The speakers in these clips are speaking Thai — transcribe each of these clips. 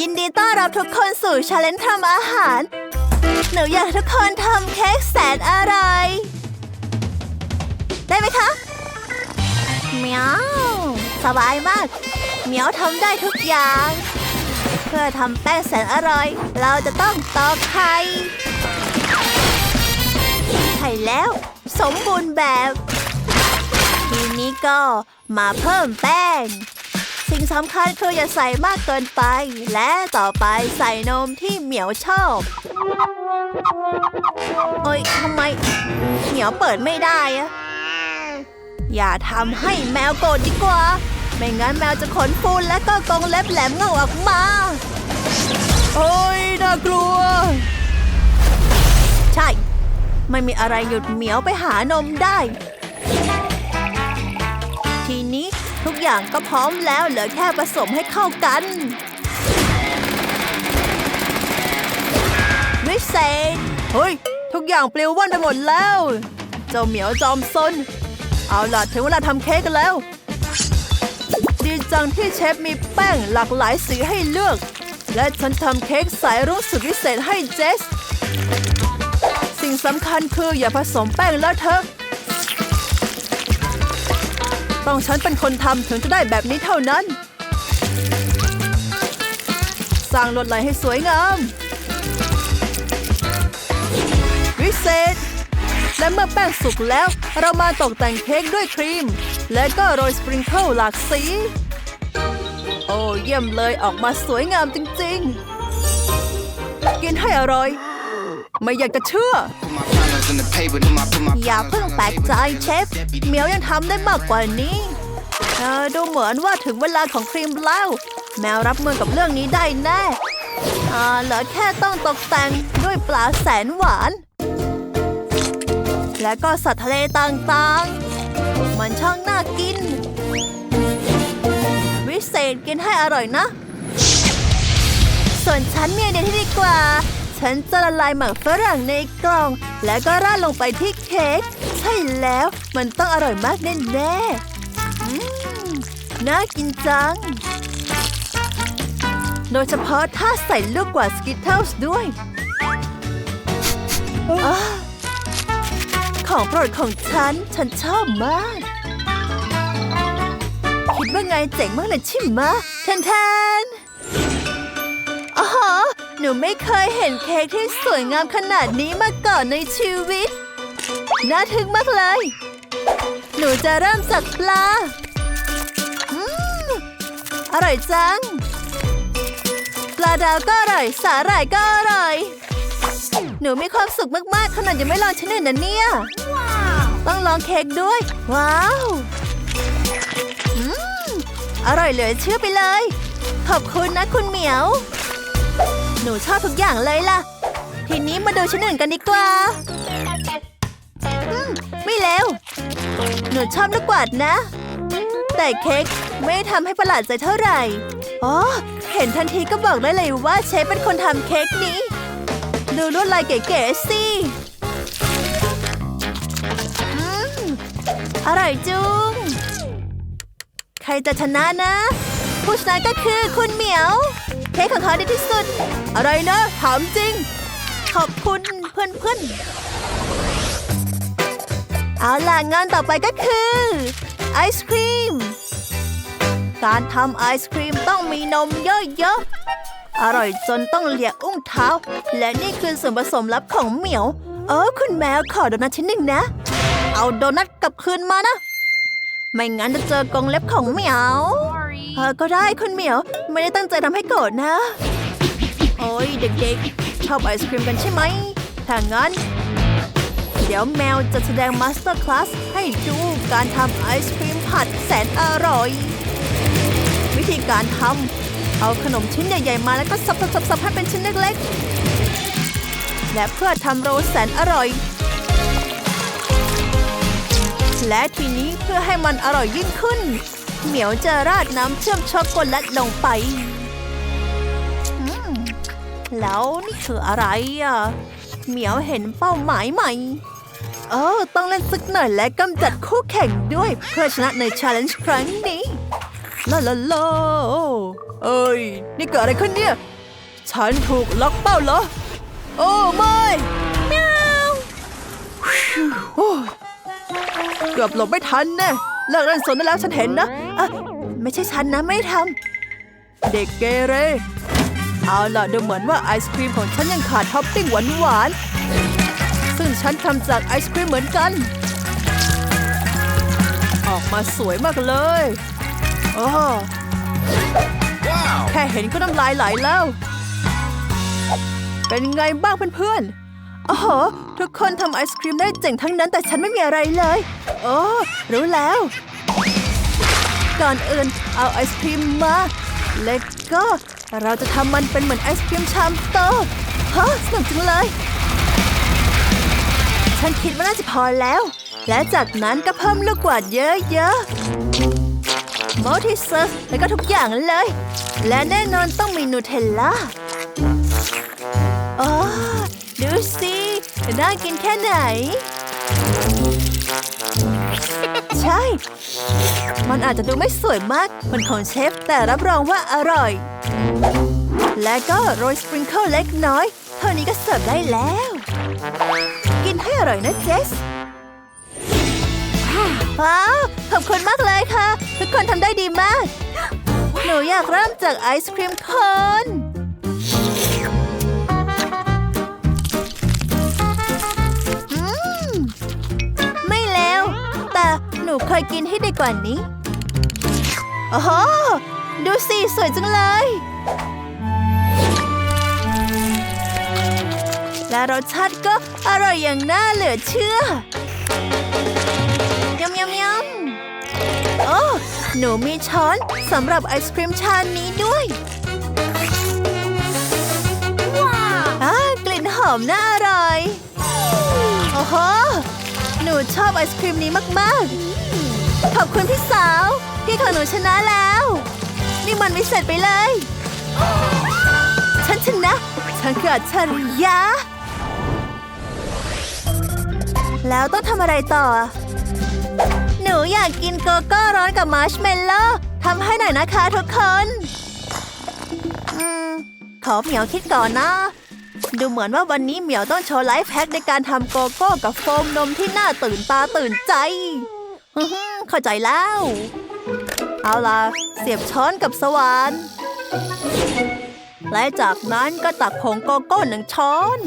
ยินดีต้อนรับทุกคนสู่ชาเลนจ์ทำอาหาร หนูอยากทุกคนทำเค้กแสนอร่อย ได้ไหมคะเหมียวสบายมากเหมียวทำได้ทุกอย่าง เพื่อทำแป้งแสนอร่อย เราจะต้องตอกไข่ไข่แล้ว สมบูรณ์แบบ ทีนี้ก็มาเพิ่มแป้ง สิ่งสำคัญคืออย่าใส่มากเกินไป และต่อไปใส่นมที่เหมียวชอบ โอ้ยทำไม เหมียวเปิดไม่ได้อะอย่าทำให้แมวโกรธดีกว่า ไม่งั้นแมวจะขนฟูและก็กรงเล็บแหลมเงาออกมา โอ้ยน่ากลัว ใช่ ไม่มีอะไรหยุดเหมียวไปหานมได้ ทีนี้ ทุกอย่างก็พร้อมแล้วเหลือแค่ผสมให้เข้ากันวิเศษเฮ้ย ทุกอย่างปลิวว่อนไปหมดแล้ว เจ้าเหมียวจอมซน เอาล่ะถึงเวลาทำเค้กกันแล้ว ดีจังที่เชฟมีแป้งหลากหลายสีให้เลือก และฉันทำเค้กสายรุ้งสุดพิเศษให้เจส สิ่งสำคัญคืออย่าผสมแป้งเลอะเทอะ ต้องฉันเป็นคนทำถึงจะได้แบบนี้เท่านั้น สร้างลวดลายให้สวยงาม วิเศษ และเมื่อแป้งสุกแล้ว เรามาตกแต่งเค้กด้วยครีม และก็โรยสปริงเกิลหลากสี โอ้เยี่ยมเลยออกมาสวยงามจริงๆ กินให้อร่อย ไม่อยากจะเชื่อ อย่าเพิ่งแปลกใจเชฟเหมียวยังทำได้มากกว่านี้เออดูเหมือนว่าถึงเวลาของครีมแล้ว แมวรับมือกับเรื่องนี้ได้แน่อ่าเหลือแค่ต้องตกแต่งด้วยปลาแสนหวาน และก็สัตว์ทะเลต่างๆ มันช่างน่ากิน วิเศษกินให้อร่อยนะ ส่วนฉันมีไอเดียที่ดีกว่า ฉันจะละลายหมักฝรั่งในกล่อง แล้วก็ราดลงไปที่เค้กใช่แล้วมันต้องอร่อยมากแน่ๆอืมน่ากินจัง โดยเฉพาะถ้าใส่ลูกกว่าสกิทเทิลส์ด้วยอาของโปรดของฉัน ฉันชอบมาก คิดว่าไงเจ๋งมากเลยใช่ไหมะแทนแทนๆอ๋อ หนูไม่เคยเห็นเค้กที่สวยงามขนาดนี้มาก่อนในชีวิต น่าทึ่งมากเลย หนูจะเริ่มจากปลา อืม อร่อยจัง ปลาดาวก็อร่อย สาหร่ายก็อร่อย หนูมีความสุขมากๆ ขนาดยังไม่ลองชิ้นอื่นนะเนี่ย ต้องลองเค้กด้วย ว้าว อืม อร่อยเหลือเชื่อไปเลย ขอบคุณนะคุณเหมียว หนูชอบทุกอย่างเลยล่ะ ทีนี้มาดูชิ้นอื่นกันดีกว่าอไม่แล้ว หนูชอบลูกกวาดนะ แต่เค้กไม่ทำให้ประหลาดใจเท่าไหร่ อ๋อ เห็นทันทีก็บอกได้เลยว่าเชฟเป็นคนทำเค้กนี้ ดูลวดลายเก๋ๆสิอืมอร่อยจุงใครจะชนะนะ ผู้ชนะก็คือคุณเหมียว เค้กของเขาดีที่สุด อะไรนะถามจริง ขอบคุณเพื่อนเพื่อนๆเอาล่ะงานต่อไปก็คือ ไอศครีม การทำไอศครีมต้องมีนมเยอะๆ อร่อยจนต้องเลียอุ้งเท้า และนี่คือส่วนผสมลับของเหมียว เออคุณแมวขอโดนัทชิ้นหนึ่งนะ เอาโดนัทกลับคืนมานะ ไม่งั้นจะเจอกรงเล็บของเหมียว เออก็ได้คุณเหมียว ไม่ได้ตั้งใจทำให้โกรธนะ โอ้ยเด็กๆ ชอบไอศครีมกันใช่ไหม ถ้างั้น เดี๋ยวแมวจะแสดงมาสเตอร์คลาสให้ดูการทำไอศครีมผัดแสนอร่อย วิธีการทำเอาขนมชิ้นใหญ่ๆมาแล้วก็สับๆๆให้เป็นชิ้นเล็กๆ และเพื่อทำโรลแสนอร่อยและทีนี้เพื่อให้มันอร่อยยิ่งขึ้น เหมียวจะราดน้ำเชื่อมช็อกโกแลตลงไป แล้วนี่คืออะไรอะ เหมียวเห็นเป้าหมายใหม่เออต้องเล่นสักหน่อยและกำจัดคู่แข่งด้วยเพื่อชนะในชาเลนจ์ครั้งนี้ลาลาลาเอ้ย นี่เกิดอะไรขึ้นเนี่ย ฉันถูกล็อกเป้าเหรอ โอ้ไม่แมวโอ้ยเกือบหลบไม่ทันแน่ เลิกเล่นสนได้แล้วฉันเห็นนะอะไม่ใช่ฉันนะไม่ทำเด็กเกเรเอาล่ะดูเหมือนว่าไอศครีมของฉันยังขาดท็อปปิ้งหวานๆซึ่งฉันทำจากไอศครีมเหมือนกัน ออกมาสวยมากเลยโอ้แค่เห็นก็น้ำลายไหลแล้ว เป็นไงบ้างเพื่อนๆ โอ้โห ทุกคนทำไอศครีมได้เจ๋งทั้งนั้นแต่ฉันไม่มีอะไรเลย โอ้รู้แล้ว ก่อนอื่นเอาไอศครีมมา แล้วก็เราจะทำมันเป็นเหมือนไอศครีมชามโตฮะสนุกจังเลย ฉันคิดว่าน่าจะพอแล้ว และจากนั้นก็เพิ่มลูกกวาดเยอะๆมอทิเซอร์แล้วก็ทุกอย่างเลย และแน่นอนต้องมีนูเทลล่าอ๋อ ดูสิน่ากินแค่ไหน ใช่ มันอาจจะดูไม่สวยมากมือนของเชฟแต่รับรองว่าอร่อย และก็โรยสปริงเกิลเล็กน้อย เท่านี้ก็เสิร์ฟได้แล้ว กินให้อร่อยนะเจสว้าวขอบคุณมากเลยค่ะ ทุกคนทำได้ดีมาก หนูอยากเริ่มจากไอศครีมโคน นูเคยกินให้ดีกว่านี้โอ้โหดูสิสวยจังเลย และรสชาติก็อร่อยอย่างน่าเหลือเชื่อยำยำยำโอ้หนูมีช้อนสำหรับไอศครีมชานนี้ด้วยว้าวกลิ่นหอมน่าอร่อย โอ้โห หนูชอบไอศครีมนี้มากๆ ขอบคุณพี่สาว พี่ของหนูชนะแล้ว นี่มันไม่เสร็จไปเลย ฉันชนะ ฉันคืออัจฉริยะ แล้วต้องทำอะไรต่อ หนูอยากกินโกโก้ร้อนกับมาร์ชเมลโล่ทำให้หน่อยนะคะทุกคน อืม ขอเหมียวคิดก่อนนะ ดูเหมือนว่าวันนี้เหมียวต้องโชว์ไลฟ์แพ็คในการทำโกโก้กับโฟมนมที่น่าตื่นตาตื่นใจ เข้าใจแล้ว เอาล่ะ เสียบช้อนกับสว่านและจากนั้นก็ตักผงโกโก้หนึ่งช้อน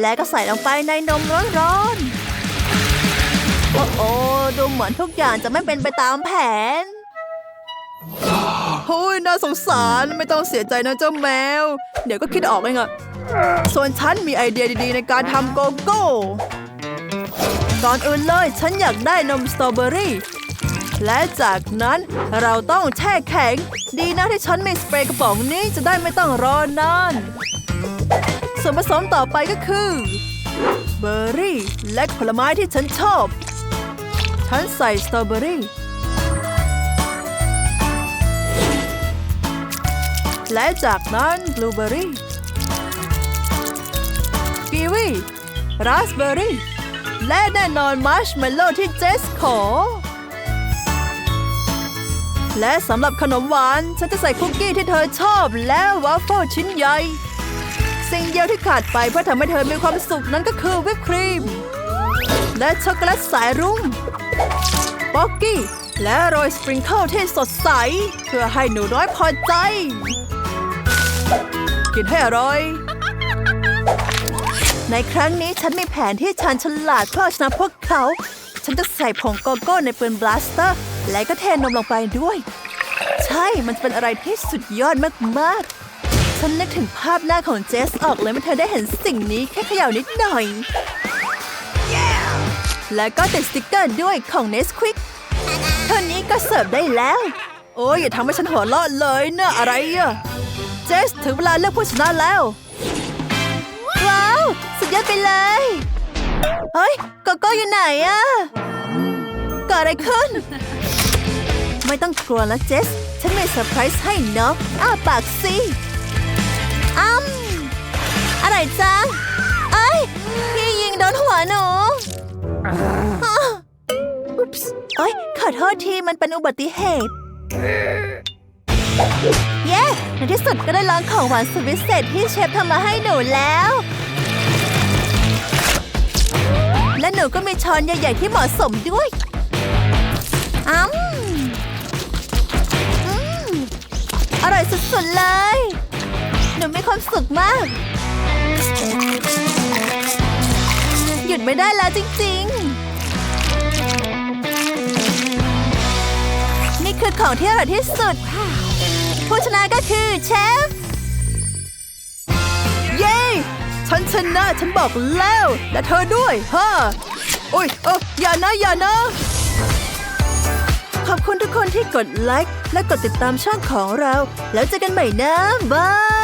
และก็ใส่ลงไปในนมร้อนๆโอ้โอดูเหมือนทุกอย่างจะไม่เป็นไปตามแผนโอ้ยน่าสงสารไม่ต้องเสียใจนะเจ้าแมว เดี๋ยวก็คิดออกเองอะ ส่วนฉันมีไอเดียดีๆในการทำโกโก้ ก่อนอื่นเลยฉันอยากได้นมสตรอเบอรี่ และจากนั้นเราต้องแช่แข็ง ดีนะที่ฉันมีสเปรย์กระป๋องนี้จะได้ไม่ต้องรอนาน ส่วนผสมต่อไปก็คือ เบอร์รี่ และผลไม้ที่ฉันชอบ ฉันใส่สตรอเบอรี่และจากนั้นบลูเบอร์รี่ วีราสเบอร์รี่ และแน่นอนมาร์ชเมลโล่ที่เจสขอ และสำหรับขนมหวาน ฉันจะใส่คุกกี้ที่เธอชอบและวาฟเฟิลชิ้นใหญ่ สิ่งเดียวที่ขาดไปเพื่อทำให้เธอมีความสุขนั้นก็คือวิปครีม และช็อกโกแลตสายรุ้งป๊อกกี้ และโรยสปริงเกิลที่สดใส เพื่อให้หนูน้อยพอใจ กินให้อร่อย ในครั้งนี้ฉันมีแผนที่ชาญฉลาดเพื่อชนะพวกเขา ฉันจะใส่ผงโกโก้ในปืนบลาสเตอร์ และก็เทนมลงไปด้วย ใช่ มันจะเป็นอะไรที่สุดยอดมากๆ ฉันนึกถึงภาพหน้าของเจสออกเลยเมื่อเธอได้เห็นสิ่งนี้แค่เขย่านิดหน่อยและก็ติดสติกเกอร์ด้วยของ n e s q u i k เท่านี้ก็เสิร์ฟได้แล้ว โอ้ยอย่าทำให้ฉันหัวเราะเลยนะอะไรอะเจสถึงเวลาเลือกผู้ชนะแล้ว ว้าว สุดยอดไปเลย เฮ้ยโกโก้อยู่ไหนอะเกิดอะไรขึ้น ไม่ต้องกลัวแล้วเจส ฉันมีเซอร์ไพรส์ให้เนาะอ้าปากสิอ้ำอะไรจังเอ้ย พี่ยิงโดนหัวหนูอ้าวอุ๊ปส์เอ้ย ขอโทษทีมันเป็นอุบัติเหตุ เย้ในที่สุดก็ได้ลองของหวานสุดพิเศษที่เชฟทำมาให้หนูแล้ว และหนูก็มีช้อนใหญ่ๆที่เหมาะสมด้วยอืมอร่อยสุดๆเลย หนูมีความสุขมาก หยุดไม่ได้แล้วจริงๆ นี่คือของที่อร่อยที่สุด ผู้ชนะก็คือเชฟ ฉันชนะฉันบอกแล้ว และเธอด้วยฮะโอ้ยเอออย่านะอย่านะ ขอบคุณทุกคนที่กดไลค์และกดติดตามช่องของเรา แล้วเจอกันใหม่นะบาย